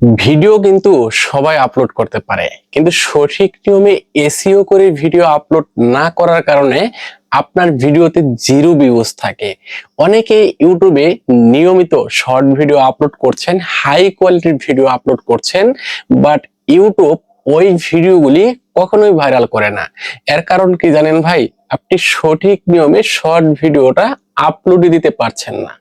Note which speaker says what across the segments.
Speaker 1: Video কিন্তু সবাই upload করতে পারে। কিন্তু সঠিক নিয়মে এসিও করে ভিডিও আপলোড না করার কারণে আপনার ভিডিওতে জিরো ভিউজ থাকে। অনেকে ইউটিউবে নিয়মিত শর্ট ভিডিও আপলোড করছেন হাই কোয়ালিটির ভিডিও আপলোড করছেন বাট ইউটিউব ওই ভিডিওগুলি কখনোই ভাইরাল করে না। এর কারণ কি জানেন ভাই? আপনি সঠিক নিয়মে শর্ট ভিডিওটা আপলোডই দিতে পারছেন না।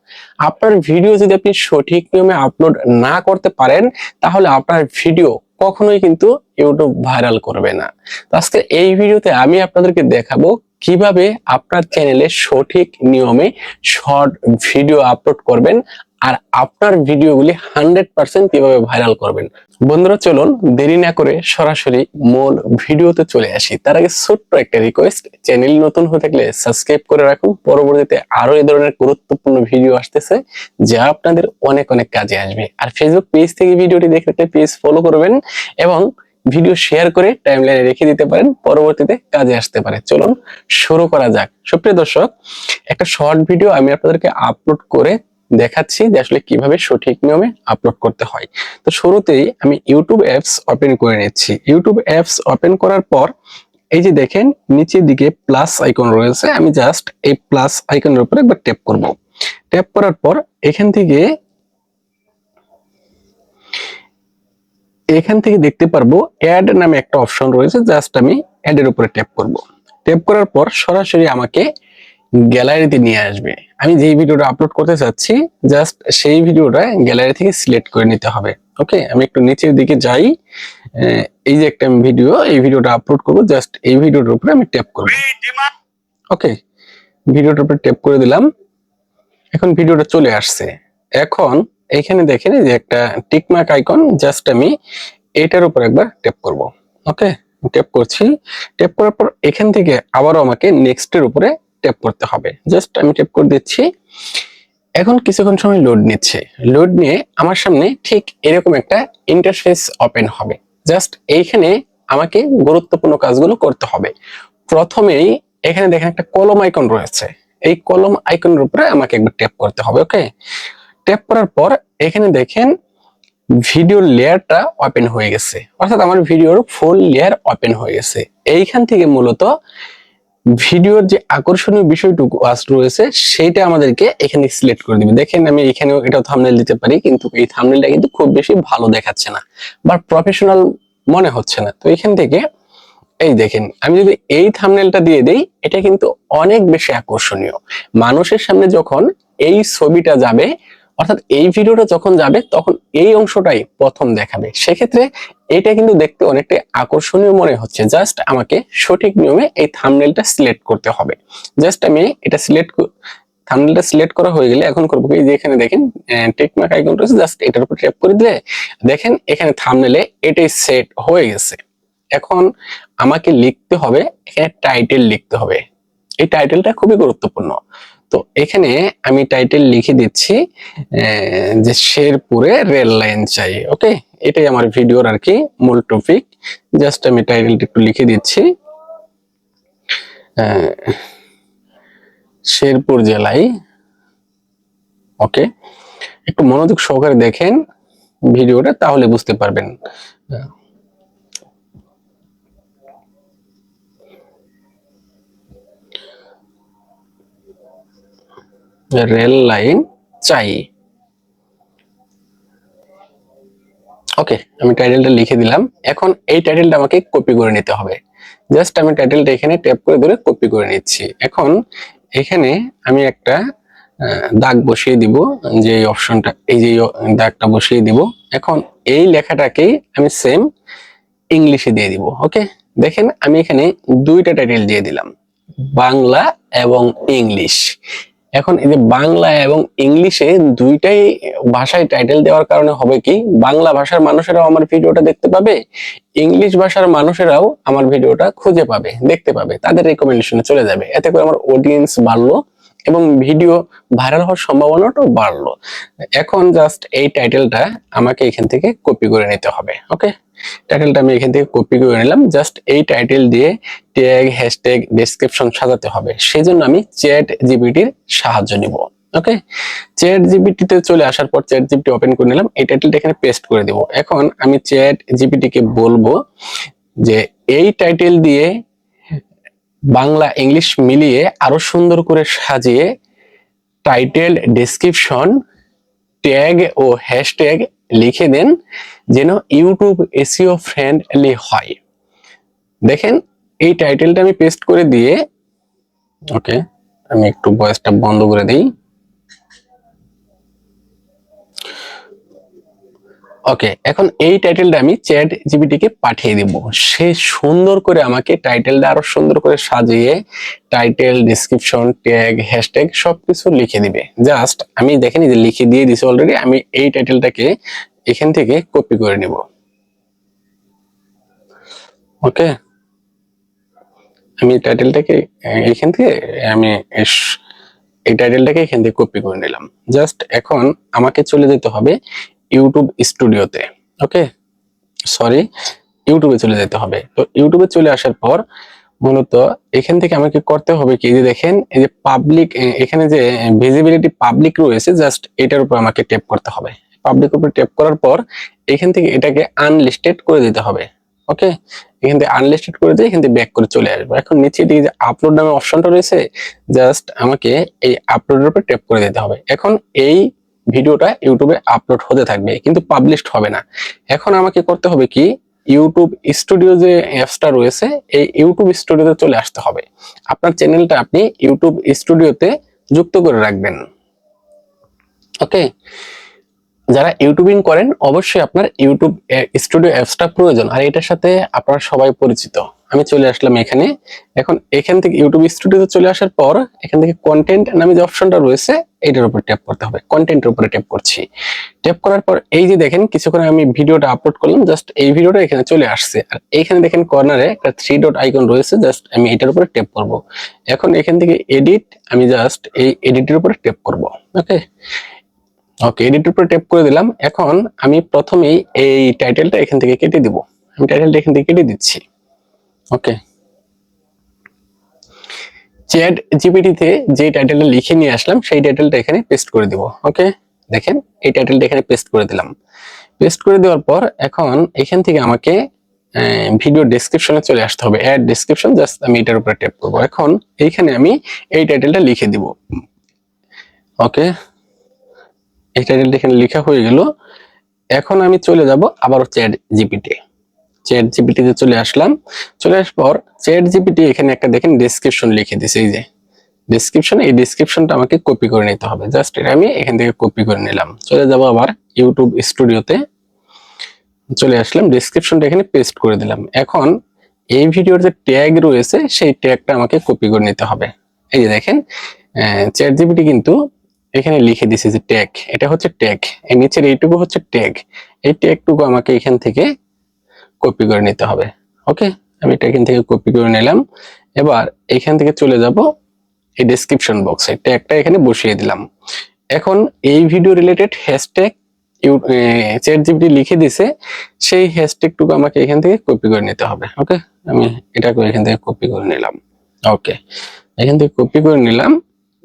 Speaker 1: আপনার ভিডিও যদি আপনি সঠিক নিয়মে আপলোড না করতে পারেন, তাহলে আপনার ভিডিও কখনোই কিন্তু ইউটিউব ভাইরাল করবে না। তো আজকে এই ভিডিওতে আমি আপনাদেরকে দেখাবো কীভাবে আপনার চ্যানেলে সঠিক নিয়মে শর্ট ভিডিও আপলোড করবেন। আর আপনার ভিডিওগুলি হান্ড্রেড পার্সেন্ট কীভাবে ভাইরাল করবেন। বন্ধুরা, চলুন দেরি না করে সরাসরি মূল ভিডিওতে চলে আসি। তার আগে ছোট্ট একটা রিকোয়েস্ট চ্যানেল নতুন হয়ে থাকলে সাবস্ক্রাইব করে রাখুন। পরবর্তীতে আরও এই ধরনের গুরুত্বপূর্ণ ভিডিও আসতেছে, যা আপনাদের অনেক অনেক কাজে আসবে। আর ফেসবুক পেজ থেকে ভিডিওটি দেখে থাকলে পেজ ফলো করবেন এবং ভিডিও শেয়ার করে টাইমলাইনে রেখে দিতে পারেন, পরবর্তীতে কাজে আসতে পারে। চলুন শুরু করা যাক। সুপ্রিয় দর্শক, একটা শর্ট ভিডিও আমি আপনাদেরকে আপলোড করে দেখাচ্ছি যে আসলে কীভাবে সঠিক নিয়মে আপলোড করতে হয়। তো শুরুতেই আমি ইউটিউব অ্যাপস ওপেন করে নিচ্ছি। ইউটিউব অ্যাপস ওপেন করার পর, এই যে দেখেন, নিচের দিকে প্লাস আইকন রয়েছে। আমি জাস্ট এই প্লাস আইকনের উপরে একবার ট্যাপ করব। ট্যাপ করার পর, এখান থেকে এখান থেকে দেখতে পারব অ্যাড নামে একটা অপশন রয়েছে। জাস্ট আমি অ্যাড এর উপরে ট্যাপ করব। ট্যাপ করার পর সরাসরি আমাকে গ্যালারিতে নিয়ে আসবে। আমি যেই ভিডিওটা আপলোড করতে চাচ্ছি জাস্ট সেই ভিডিওটা গ্যালারি থেকে সিলেক্ট করে নিতে হবে। ওকে আমি একটু নিচের দিকে যাই। এই যে একটা আমি ভিডিও এই ভিডিওটা আপলোড করব জাস্ট এই ভিডিওটার উপরে আমি ট্যাপ করব। ওকে ভিডিওটার উপরে ট্যাপ করে দিলাম। এখন ভিডিওটা চলে আসছে। এখন এখানে দেখেন এই যে একটা টিকমার্ক আইকন জাস্ট আমি এটার উপর একবার ট্যাপ করব। ওকে ট্যাপ করছি। ট্যাপ করার পর এখান থেকে আবারও আমাকে নেক্সট এর উপরে ট্যাপ করতে হবে। জাস্ট আমি ট্যাপ করে দিচ্ছি। এখন কিছুক্ষণ সময় লোড নিচ্ছে। লোড নিয়ে আমার সামনে ঠিক এরকম একটা ইন্টারফেস ওপেন হবে। জাস্ট এইখানে আমাকে গুরুত্বপূর্ণ কাজগুলো করতে হবে। প্রথমেই এখানে দেখেন একটা কলম আইকন রয়েছে। এই কলম আইকনের উপরে আমাকে একবার ট্যাপ করতে হবে ওকে ট্যাপ করার পর এখানে দেখেন ভিডিও লেয়ারটা ওপেন হয়ে গেছে। অর্থাৎ আমার ভিডিওর ফুল লেয়ার ওপেন হয়ে গেছে। এইখান থেকে মূলত ভিডিওর যে আকর্ষণীয় বিষয়টুকু আস রয়েছে, সেইটা আমাদেরকে এখানে সিলেক্ট করে দিবে। দেখেন আমি এখানেও এটাও থামনেল দিতে পারি, কিন্তু এই থামনেলটা কিন্তু খুব বেশি ভালো দেখাচ্ছে না, বা প্রফেশনাল মনে হচ্ছে না। তো এখান থেকে, এই দেখেন, আমি যদি এই থামনেলটা দিয়ে দেই, এটা কিন্তু অনেক বেশি আকর্ষণীয়। মানুষের সামনে যখন এই ছবিটা যাবে অর্থাৎ এই ভিডিওটা যখন যাবে, তখন এই অংশটাই প্রথম দেখাবে। সেক্ষেত্রে এটা কিন্তু দেখতে অনেকটাই আকর্ষণীয় মনে হচ্ছে। জাস্ট আমাকে সঠিক নিয়মে এই থামনেলটা সিলেক্ট করতে হবে। জাস্ট আমি এটা সিলেক্ট থামনেলটা সিলেক্ট করা হয়ে গেলে এখন করব যে এখানে দেখেন টেকমার্ক আইকন রয়েছে জাস্ট এটার উপর ট্যাপ করে দিলে দেখেন এখানে থামনেলে এটাই সেট হয়ে গেছে। এখন আমাকে লিখতে হবে, এখানে টাইটেল লিখতে হবে। এই টাইটেলটা খুবই গুরুত্বপূর্ণ। তো এখানে আমি টাইটেল লিখে দিচ্ছি যে শেরপুরে রেল লাইন চাই ওকে এটাই আমার ভিডিওর আর কি মূল টপিক জাস্ট আমি টাইটেলটা একটু লিখে দিচ্ছি। শেরপুর জেলায় ওকে একটু মনোযোগ সহকারে দেখেন ভিডিওটা, তাহলে বুঝতে পারবেন। রেল লাইন চাই। ওকে, আমি টাইটেলটা লিখে দিলাম। এখন এই টাইটেলটা আমাকে কপি করে নিতে হবে। জাস্ট আমি টাইটেলটা এখানে ট্যাপ করে ধরে কপি করে নিচ্ছি। এখন এখানে আমি একটা দাগ বসিয়ে দিব, যে অপশনটা, এই যে দাগটা বসিয়ে দিব। এখন এই লেখাটাকেই আমি সেম ইংলিশে দিয়ে দিব, ওকে? দেখেন আমি এখানে দুইটা টাইটেল দিয়ে দিলাম, বাংলা এবং ইংলিশ। এখন এই যে বাংলা এবং ইংলিশে দুইটাই ভাষায় টাইটেল দেওয়ার কারণে হবে কি, বাংলা ভাষার মানুষেরাও আমার ভিডিওটা দেখতে পাবে, ইংলিশ ভাষার মানুষেরাও আমার ভিডিওটা খুঁজে পাবে, দেখতে পাবে, তাদের রেকমেন্ডেশনে চলে যাবে। এতে করে আমার অডিয়েন্স বাড়লো এবং ভিডিও ভাইরাল হওয়ার সম্ভাবনাটাও বাড়লো। এখন জাস্ট এই টাইটেলটা আমাকে এখান থেকে কপি করে নিতে হবে ওকে টাইটেলটা আমি এখান থেকে কপি করে নিলাম। জাস্ট এই টাইটেল দিয়ে ট্যাগ হ্যাশট্যাগ ডেসক্রিপশন সাজাতে হবে। সেই জন্য আমি চ্যাট জিবিটির সাহায্য নিব। ওকে চ্যাট জিপিটিতে চলে আসার পর চ্যাট জিপিটি ওপেন করে নিলাম। এই টাইটেলটা এখানে পেস্ট করে দেব। এখন আমি চ্যাট জিপিটি কে বলব যে, এই টাইটেল দিয়ে বাংলা, ইংলিশ মিলিয়ে আরও সুন্দর করে সাজিয়ে টাইটেল ডেসক্রিপশন ট্যাগ ও হ্যাশট্যাগ লিখে দেন যেন ইউটিউব এসিও ফ্রেন্ডলি হয়। দেখেন, এই টাইটেলটা আমি পেস্ট করে দিয়ে, ওকে, আমি একটু বয়সটা বন্ধ করে দিই। ওকে এখন এই টাইটেলটা আমি চ্যাট জিবিটিকে পাঠিয়ে দিব। সে সুন্দর করে আমাকে টাইটেলটা আরও সুন্দর করে সাজিয়ে টাইটেল ডিসক্রিপশন ট্যাগ হ্যাশট্যাগ সবকিছু লিখে দিবে। জাস্ট আমি দেখেনি যে লিখে দিয়ে দিছি অলরেডি আমি এই টাইটেলটাকে এখান থেকে কপি করে নিব। ওকে আমি টাইটেলটাকে এখান থেকে আমি এই টাইটেলটাকে এখান থেকে কপি করে নিলাম। জাস্ট এখন আমাকে চলে যেতে হবে ইউটিউব স্টুডিওতে ওকে সরি ইউটিউবে চলে যেতে হবে। তো ইউটিউবে চলে আসার পর মূলত এখান থেকে আমাকে করতে হবে কি? যে দেখেন, এই যে পাবলিক এখানে যে ভিজিবিলিটি পাবলিক রয়েছে জাস্ট এটার উপর আমাকে ট্যাপ করতে হবে। পাবলিক উপর ট্যাপ করার পর এখান থেকে এটাকে আনলিস্টেড করে দিতে হবে ওকে এখান থেকে আনলিস্টেড করে দিয়ে এখান থেকে ব্যাক করে চলে আসব। এখন নিচে দিকে যে আপলোড নামে অপশনটা রয়েছে জাস্ট আমাকে এই আপলোডের উপর ট্যাপ করে দিতে হবে। এখন এই ভিডিওটা ইউটিউবে আপলোড হতে থাকবে, কিন্তু পাবলিশড হবে না। এখন আমাকে করতে হবে কি, ইউটিউব স্টুডিও যে অ্যাপসটা রয়েছে, এই ইউটিউব স্টুডিওতে চলে আসতে হবে। আপনার চ্যানেলটা আপনি ইউটিউব স্টুডিওতে যুক্ত করে রাখবেন। ওকে যারা ইউটিউবিং করেন, অবশ্যই আপনার ইউটিউব স্টুডিও অ্যাপসটা প্রয়োজন, আর এটার সাথে আপনারা সবাই পরিচিত। আমি চলে আসলাম এখানে। এখন এখান থেকে ইউটিউব স্টুডিওতে চলে আসার পর, এখান থেকে কন্টেন্ট নামে যে অপশনটা রয়েছে এটার উপর ট্যাপ করতে হবে। কন্টেন্টের উপরে ট্যাপ করছি। ট্যাপ করার পর এই যে দেখেন, কিছুক্ষণ আমি ভিডিওটা আপলোড করলাম জাস্ট এই ভিডিওটা এখানে চলে আসছে। আর এইখানে দেখেন কর্নারে একটা থ্রি ডট আইকন রয়েছে জাস্ট আমি এটার উপরে ট্যাপ করব। এখন এখান থেকে এডিট আমি জাস্ট এই এডিটের উপরে ট্যাপ করব ওকে ওকে এডিটের উপরে ট্যাপ করে দিলাম। এখন আমি প্রথমেই এই টাইটেলটা এখান থেকে কেটে দিব। আমি টাইটেলটা এখান থেকে কেটে দিচ্ছি। ওকে চ্যাট জিপিটিতে যে টাইটেলটা লিখে নিয়ে আসলাম, সেই টাইটেলটা এখানে পেস্ট করে দিব। ওকে দেখেন, এই টাইটেলটা এখানে পেস্ট করে দিলাম। পেস্ট করে দেওয়ার পর এখন এখান থেকে আমাকে ভিডিও ডেসক্রিপশনে চলে আসতে হবে। অ্যাড ডেসক্রিপশন জাস্ট আমি এটার উপরে ট্যাপ করব। এখন এইখানে আমি এই টাইটেলটা লিখে দিব। ওকে এই টাইটেলটা এখানে লেখা হয়ে গেল। এখন আমি চলে যাব আবার চ্যাট জিপিটি চ্যাট জিপিটিতে চলে আসলাম। চলে আসার পর চ্যাট জিপিটি এখানে একটা দেখেন ডেসক্রিপশন লিখে দিছে, এই যে। ডেসক্রিপশন এই ডেসক্রিপশনটা আমাকে কপি করে নিতে হবে। জাস্ট এটা আমি এখান থেকে কপি করে নিলাম। চলে যাব আবার ইউটিউব স্টুডিওতে চলে আসলাম ডেসক্রিপশনটা এখানে পেস্ট করে দিলাম। এখন এই ভিডিওর যে ট্যাগ রয়েছে, সেই ট্যাগটা আমাকে কপি করে নিতে হবে। এই যে দেখেন চ্যাট জিপিটি কিন্তু এখানে লিখে দিছে যে ট্যাগ এটা হচ্ছে ট্যাগ এই নিচের এইটুকু হচ্ছে ট্যাগ এই ট্যাগটুকু আমাকে এখান থেকে কপি করে নিতে হবে। ওকে আমি এটা এখান থেকে কপি করে নিলাম। এবার এখান থেকে চলে যাব এই ডেসক্রিপশন বক্সে ট্যাগটা এখানে বসিয়ে দিলাম। এখন এই video related hashtag ChatGPT লিখে দিছে, সেই হ্যাশট্যাগটুকু আমাকে এখান থেকে কপি করে নিতে হবে। ওকে আমি এটাকে এখান থেকে কপি করে নিলাম। ওকে এখান থেকে কপি করে নিলাম।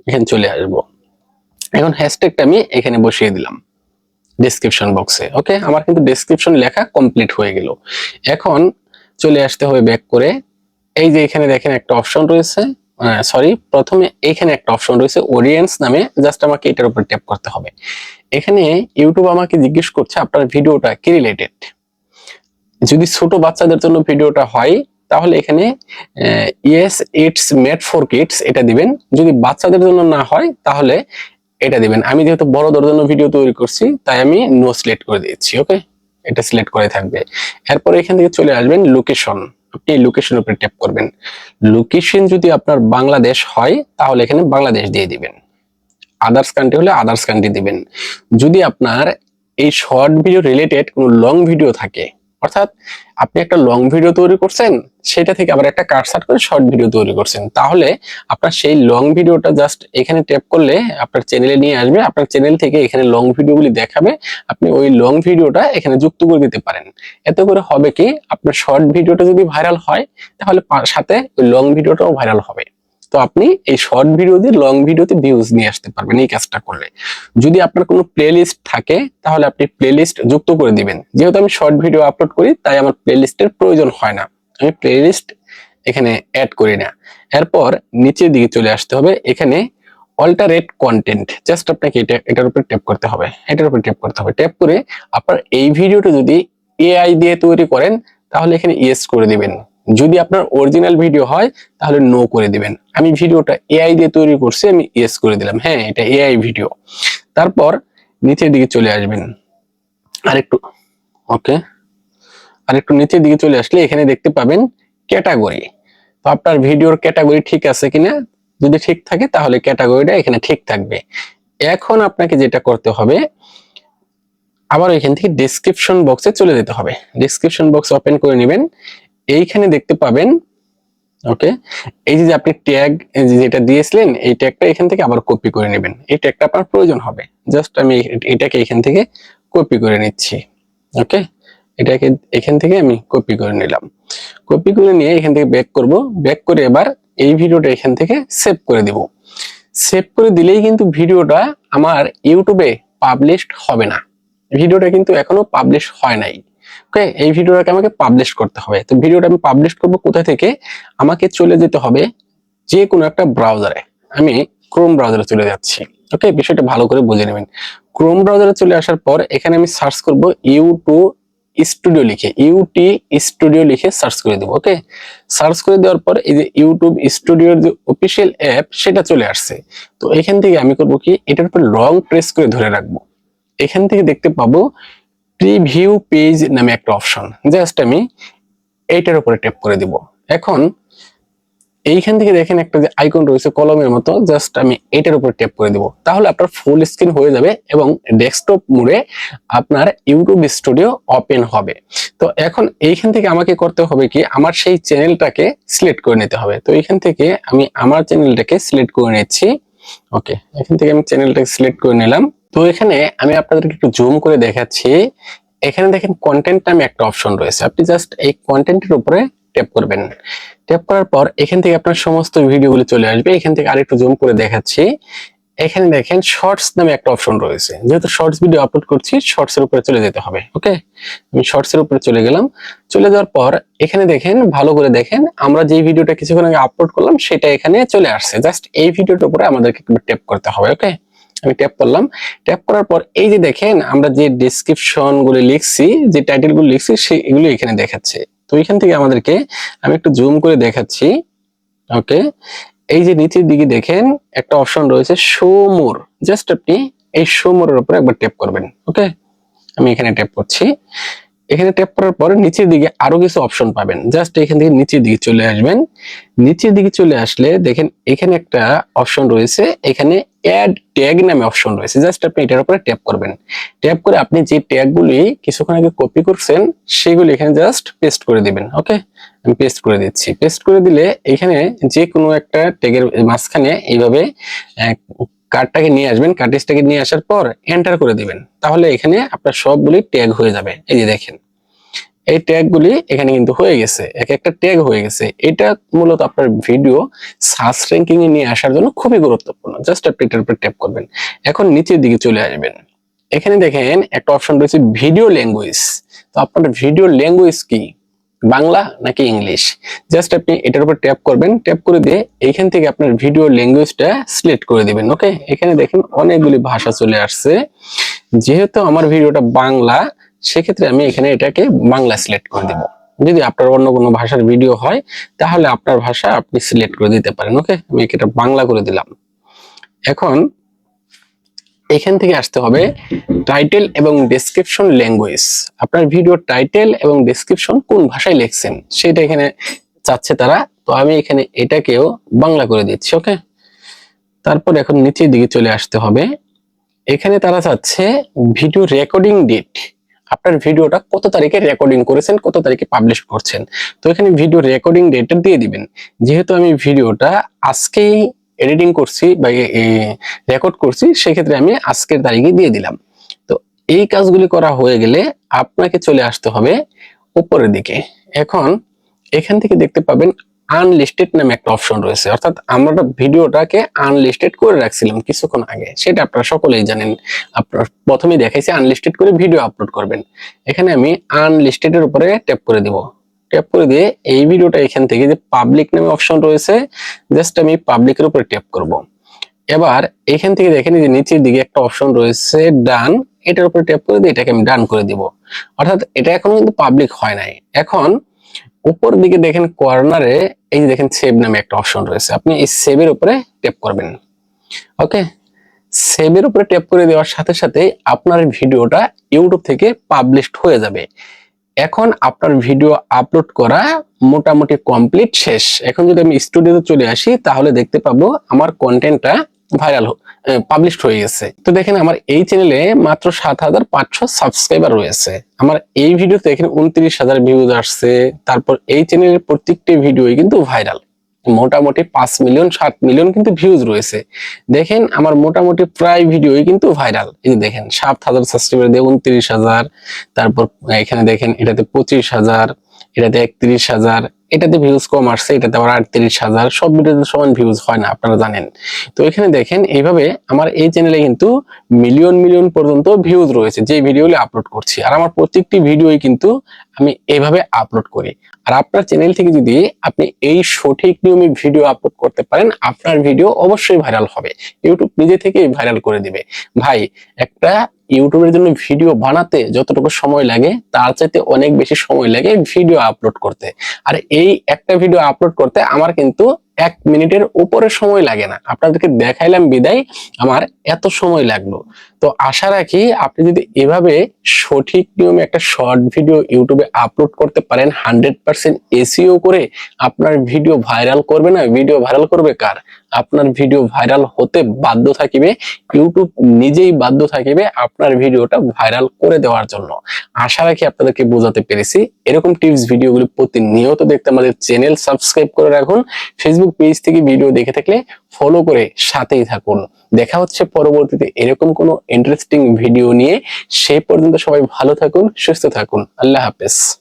Speaker 1: এখানে চলে আসব। এখন হ্যাশট্যাগটা আমি এখানে বসিয়ে দিলাম। ডেসক্রিপশন বক্সে ওকে আমার কিন্তু ডেসক্রিপশন লেখা কমপ্লিট হয়ে গেল। এখন চলে আসতে হবে ব্যাক করে। এই যে এখানে দেখেন একটা অপশন রয়েছে। সরি প্রথমে এখানে একটা অপশন রয়েছে অডিয়েন্স নামে। জাস্ট আমাকে এটার উপর ট্যাপ করতে হবে। এখানে ইউটিউব আমাকে জিজ্ঞেস করছে, আপনার ভিডিওটা কি রিলেটেড যদি ছোট বাচ্চাদের জন্য ভিডিওটা হয়, তাহলে এখানে yes it's made for kids এটা দিবেন। যদি বাচ্চাদের জন্য না হয়, তাহলে এটা দিবেন। আমি যেহেতু বড় জন্য ভিডিও তৈরি করছি, তাই আমি নো সিলেক্ট করে দিচ্ছি ওকে এটা সিলেক্ট করে থাকবে। এরপর এখান থেকে চলে আসবেন লোকেশন আপনি লোকেশন উপরে ট্যাপ করবেন। লোকেশন যদি আপনার বাংলাদেশ হয়, তাহলে এখানে বাংলাদেশ দিয়ে দিবেন। আদার্স কান্ট্রি হলে আদার্স কান্ট্রি দিবেন। যদি আপনার এই শর্ট ভিডিও রিলেটেড কোনো লং ভিডিও থাকে অর্থাৎ আপনি একটা লং ভিডিও তৈরি করছেন, সেটা থেকে আবার একটা কাটসাট করে শর্ট ভিডিও তৈরি করছেন। তাহলে আপনার সেই লং ভিডিওটা জাস্ট এখানে ট্যাপ করলে আপনার চ্যানেলে নিয়ে আসবে, আপনার চ্যানেল থেকে এখানে লং ভিডিওগুলি দেখাবে, আপনি ওই লং ভিডিওটা এখানে যুক্ত করে দিতে পারেন। এতে করে হবে কি, আপনার শর্ট ভিডিওটা যদি ভাইরাল হয়, তাহলে সাথে ওই লং ভিডিওটাও ভাইরাল হবে। তো আপনি এই শর্ট ভিডিও দিয়ে লং ভিডিওতে ভিউজ নিয়ে আসতে পারবেন এই কাজটা করলে। যদি আপনার কোনো প্লেলিস্ট থাকে, তাহলে আপনি প্লেলিস্ট যুক্ত করে দিবেন। যেহেতু আমি শর্ট ভিডিও আপলোড করি, তাই আমার প্লেলিস্টের প্রয়োজন হয় না। আমি প্লেলিস্ট এখানে অ্যাড করি না। এরপর নিচের দিকে চলে আসতে হবে। এখানে অল্টারেট কন্টেন্ট জাস্ট আপনাকে এটা, এটার উপর ট্যাপ করতে হবে। এটার উপর ট্যাপ করতে হবে। ট্যাপ করে আপনার এই ভিডিওটা যদি এআই দিয়ে তৈরি করেন, তাহলে এখানে ইয়েস করে দিবেন। যদি আপনার অরিজিনাল ভিডিও হয়, তাহলে নো করে দিবেন। আমি ভিডিওটা এআই দিয়ে তৈরি করছি, আমি ইয়েস করে দিলাম। হ্যাঁ এটা এআই ভিডিও তারপর নিচের দিকে চলে আসবেন। আরেকটু ওকে আরেকটু নিচের দিকে চলে আসলে এখানে দেখতে পাবেন ক্যাটাগরি তো আপনার ভিডিওর ক্যাটাগরি ঠিক আছে কিনা? যদি ঠিক থাকে, তাহলে ক্যাটাগরিটা এখানে ঠিক থাকবে। এখন আপনাকে যেটা করতে হবে, আবার এখান থেকে ডেসক্রিপশন বক্সে চলে যেতে হবে। ডেসক্রিপশন বক্স ওপেন করে নেবেন। এইখানে দেখতে পাবেন, ওকে? এই যে আপনি ট্যাগ যেটা দিয়েছিলেন, এই ট্যাগটা এখান থেকে আবার কপি করে নেবেন। এই ট্যাগটা আপনার প্রয়োজন হবে। জাস্ট আমি এটাকে এখান থেকে কপি করে নিচ্ছি, ওকে? এটাকে এখান থেকে আমি কপি করে নিলাম। কপি করে নিয়ে এখান থেকে ব্যাক করব। ব্যাক করে এবার এই ভিডিওটা এখান থেকে সেভ করে দিব। সেভ করে দিলেই কিন্তু ভিডিওটা আমার ইউটিউবে পাবলিশড হবে না। ভিডিওটা কিন্তু এখনও পাবলিশ হয় নাই। ওকে এই ভিডিওটাকে আমাকে পাবলিশ করতে হবে। তো ভিডিওটা আমি পাবলিশ করব কোথা থেকে? আমাকে চলে যেতে হবে যে কোনো একটা ব্রাউজারে আমি ক্রোম ব্রাউজারে চলে যাচ্ছি। ওকে বিষয়টা ভালো করে বুঝে নেবেন। ক্রোম ব্রাউজারে চলে আসার পর এখানে আমি সার্চ করব ইউটিউব স্টুডিও লিখে ইউটি স্টুডিও লিখে সার্চ করে দেবো ওকে সার্চ করে দেওয়ার পর এই যে ইউটিউব স্টুডিওর যে অফিসিয়াল অ্যাপ সেটা চলে আসছে। তো এখান থেকে আমি করব কি? এটার উপর লং প্রেস করে ধরে রাখব। এখান থেকে দেখতে পাবো প্রিভিউ পেজ নামে একটা অপশন জাস্ট আমি এইটার উপরে ট্যাপ করে দিব। এখন এইখান থেকে দেখেন একটা যে আইকন রয়েছে কলমের মতো জাস্ট আমি এটার উপর ট্যাপ করে দিব। তাহলে আপনার ফুল স্ক্রিন হয়ে যাবে এবং ডেস্কটপ মোডে আপনার ইউটিউব স্টুডিও ওপেন হবে। তো এখন এইখান থেকে আমাকে করতে হবে কি, আমার সেই চ্যানেলটাকে সিলেক্ট করে নিতে হবে। তো এইখান থেকে আমি আমার চ্যানেলটাকে সিলেক্ট করে নিচ্ছি। ওকে এখান থেকে আমি চ্যানেলটাকে সিলেক্ট করে নিলাম। তো এখানে আমি আপনাদেরকে একটু জুম করে দেখাচ্ছি। এখানে দেখেন কন্টেন্ট নামে একটা অপশন রয়েছে। আপনি জাস্ট এই কন্টেন্টের উপরে ট্যাপ করবেন। ট্যাপ করার পর এখান থেকে আপনার সমস্ত ভিডিওগুলো চলে আসবে। এখান থেকে আরেকটু জুম করে দেখাচ্ছি। এখানে দেখেন শর্টস নামে একটা অপশন রয়েছে। যেহেতু শর্টস ভিডিও আপলোড করছি শর্টস এর উপরে চলে যেতে হবে ওকে আমি শর্টস এর উপরে চলে গেলাম। চলে যাওয়ার পর এখানে দেখেন, ভালো করে দেখেন, আমরা যে ভিডিওটা কিছুক্ষণ আগে আপলোড করলাম, সেটা এখানে চলে আসছে। জাস্ট এই ভিডিওটার উপরে আমাদেরকে একটু ট্যাপ করতে হবে ওকে আমি ট্যাপ করলাম। ট্যাপ করার পর এই যে দেখেন, আমরা যে ডেসক্রিপশনগুলো লিখছি, যে টাইটেলগুলো লিখছি সেগুলো এখানে দেখাচ্ছে। তো এখান থেকে আমাদেরকে আমি একটু জুম করে দেখাচ্ছি। ওকে এই যে নিচের দিকে দেখেন, একটা অপশন রয়েছে শো মোর জাস্ট আপনি এই শো মোরের উপরে একবার ট্যাপ করবেন। ওকে আমি এখানে ট্যাপ করছি। এখানে ট্যাপ করার পরে নিচের দিকে আরও কিছু অপশন পাবেন। জাস্ট এখান থেকে নিচের দিকে চলে আসবেন। নিচের দিকে চলে আসলে দেখেন, এখানে একটা অপশন রয়েছে। এখানে অ্যাড ট্যাগ নামে অপশন রয়েছে। জাস্ট আপনি এটার উপরে ট্যাপ করবেন। ট্যাপ করে আপনি যে ট্যাগগুলি কিছুক্ষণ আগে কপি করছেন, সেগুলি এখানে জাস্ট পেস্ট করে দিবেন ওকে আমি পেস্ট করে দিচ্ছি। পেস্ট করে দিলে এখানে যে কোনো একটা ট্যাগের মাঝখানে এইভাবে কার্ডটাকে নিয়ে আসবেন। কার্টিসটাকে নিয়ে আসার পর এন্টার করে দিবেন। তাহলে এখানে আপনার সবগুলি ট্যাগ হয়ে যাবে। এই যে দেখেন। এই ট্যাগগুলি এখানে কিন্তু হয়ে গেছে। এক একটা ট্যাগ হয়ে গেছে। এটা মূলত আপনার ভিডিও সার্চ র্যাঙ্কিং এ নিয়ে আসার জন্য খুবই গুরুত্বপূর্ণ। জাস্ট আপনি এটার উপর ট্যাপ করবেন। এখন নিচের দিকে চলে আসবেন। এখানে দেখেন একটা অপশন রয়েছে ভিডিও ল্যাঙ্গুয়েজ তো আপনার ভিডিও ল্যাঙ্গুয়েজ কি? বাংলা নাকি ইংলিশ? জাস্ট আপনি এটার উপর ট্যাপ করবেন। ট্যাপ করে দিয়ে এইখান থেকে আপনার ভিডিও ল্যাঙ্গুয়েজটা সিলেক্ট করে দিবেন ওকে এখানে দেখেন অনেকগুলি ভাষা চলে আসছে। যেহেতু আমার ভিডিওটা বাংলা সেক্ষেত্রে আমি এখানে এটাকে বাংলা সিলেক্ট করে দিব। যদি আপনার অন্য কোনো ভাষার ভিডিও হয়, তাহলে আপনার ভাষা আপনি সিলেক্ট করে দিতে পারেন ওকে আমি এটা বাংলা করে দিলাম। এখন এখান থেকে আসতে হবে টাইটেল এবং ডেসক্রিপশন ল্যাঙ্গুয়েজ আপনার ভিডিও টাইটেল এবং ডেসক্রিপশন কোন ভাষায় লিখছেন, সেটা এখানে চাচ্ছে তারা। তো আমি এখানে এটাকেও বাংলা করে দিচ্ছি ওকে তারপর এখন নিচের দিকে চলে আসতে হবে। এখানে তারা চাচ্ছে ভিডিও রেকর্ডিং ডেট আপনার ভিডিওটা কত তারিখে রেকর্ডিং করেছেন, কত তারিখে পাবলিশ করছেন? তো এখানে ভিডিও রেকর্ডিং ডেটটা দিয়ে দিবেন। যেহেতু আমি ভিডিওটা আজকেই এডিটিং করছি বা রেকর্ড করছি, সেক্ষেত্রে আমি আজকের তারিখে দিয়ে দিলাম। তো এই কাজগুলি করা হয়ে গেলে আপনাকে চলে আসতে হবে উপরের দিকে। এখন এখান থেকে দেখতে পাবেন আনলিস্টেড নামে একটা অপশন রয়েছে। অর্থাৎ আমরা ভিডিওটাকে আনলিস্টেড করে রাখছিলাম কিছুক্ষণ আগে। সেটা আপনারা সকলেই জানেন। আপনার প্রথমেই দেখাইছি আনলিস্টেড করে ভিডিও আপলোড করবেন। এখানে আমি আনলিস্টেড এর উপরে ট্যাপ করে দিব। ট্যাপ করে দিয়ে এই ভিডিওটা এখান থেকে যে পাবলিক নামে অপশন রয়েছে জাস্ট আমি পাবলিকের উপরে ট্যাপ করব। এবার এখান থেকে দেখেন যে নিচের দিকে একটা অপশন রয়েছে ডান এটার উপরে ট্যাপ করে দিয়ে এটাকে আমি ডান করে দিব। অর্থাৎ এটা এখনও কিন্তু পাবলিক হয় নাই। এখন উপর দিকে দেখেন কর্নারে এই যে দেখেন সেভ নামে একটা অপশন রয়েছে। আপনি এই সেভের উপরে ট্যাপ করবেন। ওকে সেভের উপরে ট্যাপ করে দেওয়ার সাথে সাথে আপনার ভিডিওটা ইউটিউব থেকে পাবলিশড হয়ে যাবে। এখন আপনার ভিডিও আপলোড করা মোটামুটি কমপ্লিট শেষ। এখন যদি আমি স্টুডিওতে চলে আসি, তাহলে দেখতে পাবো আমার কন্টেন্টটা ভাইরাল পাবলিশড হয়ে গেছে। তো দেখেন আমার এই চ্যানেলে মাত্র সাত হাজার পাঁচশো সাবস্ক্রাইবার রয়েছে। আমার এই ভিডিওতে এখানে উনত্রিশ হাজার ভিউজ আসছে। তারপর এই চ্যানেলের প্রত্যেকটি ভিডিওই কিন্তু ভাইরাল মোটামুটি পাঁচ মিলিয়ন সাত মিলিয়ন কিন্তু ভিউজ রয়েছে। দেখেন আমার মোটামুটি প্রায় ভিডিওই কিন্তু ভাইরাল এই দেখেন, সাত হাজার সাবস্ক্রাইবার দিয়ে উনত্রিশ হাজার। তারপর এখানে দেখেন এটাতে পঁচিশ হাজার। এটাতে একত্রিশ হাজার, এটাতে ভিউজ কম আসছে, এটাতে আবার আটত্রিশ হাজার, সব ভিডিওতে সমান ভিউজ হয় না, আপনারা জানেন। তো এখানে দেখেন, এইভাবে আমার এই চ্যানেলে কিন্তু মিলিয়ন মিলিয়ন পর্যন্ত ভিউজ রয়েছে, যে ভিডিওগুলি আপলোড করছি। আর আমার প্রত্যেকটি ভিডিওই কিন্তু আমি এইভাবে আপলোড করি। আর আপনার চ্যানেল থেকে যদি আপনি এই সঠিক নিয়মে ভিডিও আপলোড করতে পারেন, আপনার ভিডিও অবশ্যই ভাইরাল হবে। ইউটিউব নিজে থেকেই ভাইরাল করে দিবে। ভাই, একটা ইউটিউবের জন্য ভিডিও বানাতে যতটুকু সময় লাগে, তার চাইতে অনেক বেশি সময় লাগে ভিডিও আপলোড করতে। আর এই একটা ভিডিও আপলোড করতে আমার কিন্তু এক মিনিটের উপরে সময় লাগে না। আপনাদেরকে দেখাইলাম বিদায়। আমার এত সময় লাগল। তো আশা রাখি আপনি যদি এভাবে সঠিক নিয়মে একটা শর্ট ভিডিও ইউটিউবে আপলোড করতে পারেন হান্ড্রেড পার্সেন্ট এসিও করে আপনার ভিডিও ভাইরাল করবে না। ভিডিও ভাইরাল করবে কার? আপনার ভিডিও ভাইরাল হতে বাধ্য থাকিবে, ইউটিউব নিজেই বাধ্য থাকিবে আপনার ভিডিওটা ভাইরাল করে দেওয়ার জন্য। আশা রাখি আপনাদেরকে বোঝাতে পেরেছি। এরকম টিপস ভিডিওগুলি প্রতিনিয়ত দেখতে আমাদের চ্যানেল সাবস্ক্রাইব করে রাখুন। ফেসবুক পেজ থেকে ভিডিও দেখে থাকলে ফলো করে সাথেই থাকুন। দেখা হচ্ছে পরবর্তীতে এরকম কোনো ইন্টারেস্টিং ভিডিও নিয়ে। সেই পর্যন্ত সবাই ভালো থাকুন, সুস্থ থাকুন। আল্লাহ হাফেজ।